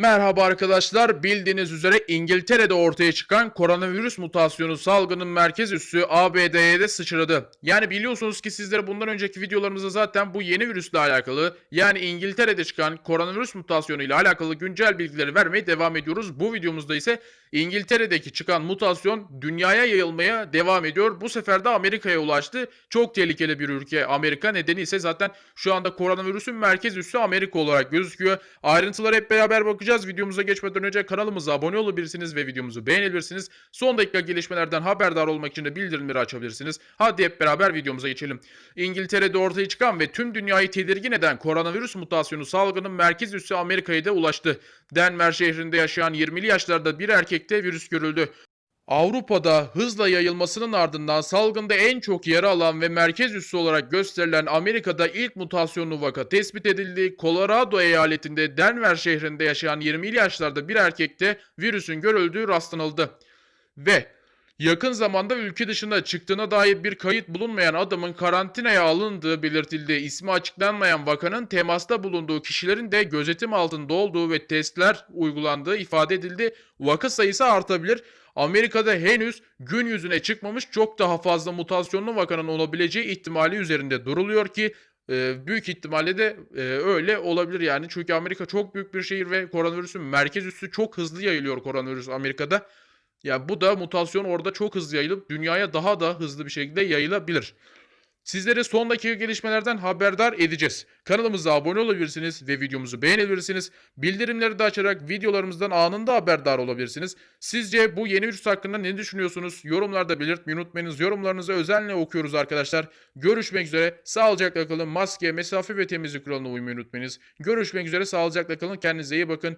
Merhaba arkadaşlar. Bildiğiniz üzere İngiltere'de ortaya çıkan koronavirüs mutasyonu salgının merkez üssü ABD'ye de sıçradı. Yani biliyorsunuz ki sizlere bundan önceki videolarımızda zaten bu yeni virüsle alakalı yani İngiltere'de çıkan koronavirüs mutasyonu ile alakalı güncel bilgileri vermeye devam ediyoruz. Bu videomuzda ise İngiltere'deki çıkan mutasyon dünyaya yayılmaya devam ediyor. Bu sefer de Amerika'ya ulaştı. Çok tehlikeli bir ülke Amerika. Nedeni ise zaten şu anda koronavirüsün merkez üssü Amerika olarak gözüküyor. Ayrıntılara hep beraber bakacağız. Videomuza geçmeden önce kanalımıza abone olabilirsiniz ve videomuzu beğenebilirsiniz. Son dakika gelişmelerden haberdar olmak için de bildirimleri açabilirsiniz. Hadi hep beraber videomuza geçelim. İngiltere'de ortaya çıkan ve tüm dünyayı tedirgin eden koronavirüs mutasyonu salgının merkez üssü Amerika'ya da ulaştı. Denver şehrinde yaşayan 20'li yaşlarda bir erkekte virüs görüldü. Avrupa'da hızla yayılmasının ardından salgında en çok yara alan ve merkez üssü olarak gösterilen Amerika'da ilk mutasyonlu vaka tespit edildi. Colorado eyaletinde Denver şehrinde yaşayan 20'li yaşlarda bir erkekte virüsün görüldüğü rastlanıldı. Ve yakın zamanda ülke dışına çıktığına dair bir kayıt bulunmayan adamın karantinaya alındığı belirtildi. İsmi açıklanmayan vakanın temasta bulunduğu kişilerin de gözetim altında olduğu ve testler uygulandığı ifade edildi. Vaka sayısı artabilir. Amerika'da henüz gün yüzüne çıkmamış çok daha fazla mutasyonlu vakanın olabileceği ihtimali üzerinde duruluyor ki e, büyük ihtimalle de e, öyle olabilir yani. Çünkü Amerika çok büyük bir şehir ve koronavirüsün merkez üssü çok hızlı yayılıyor koronavirüs Amerika'da. Ya bu da mutasyon orada çok hızlı yayılıp dünyaya daha da hızlı bir şekilde yayılabilir. Sizleri son dakika gelişmelerden haberdar edeceğiz. Kanalımıza abone olabilirsiniz ve videomuzu beğenebilirsiniz. Bildirimleri de açarak videolarımızdan anında haberdar olabilirsiniz. Sizce bu yeni virüs hakkında ne düşünüyorsunuz? Yorumlarda belirtmeyi unutmayınız. Yorumlarınızı özenle okuyoruz arkadaşlar. Görüşmek üzere. Sağlıcakla kalın. Maske, mesafe ve temizlik kuralına uymayı unutmayınız. Görüşmek üzere. Sağlıcakla kalın. Kendinize iyi bakın.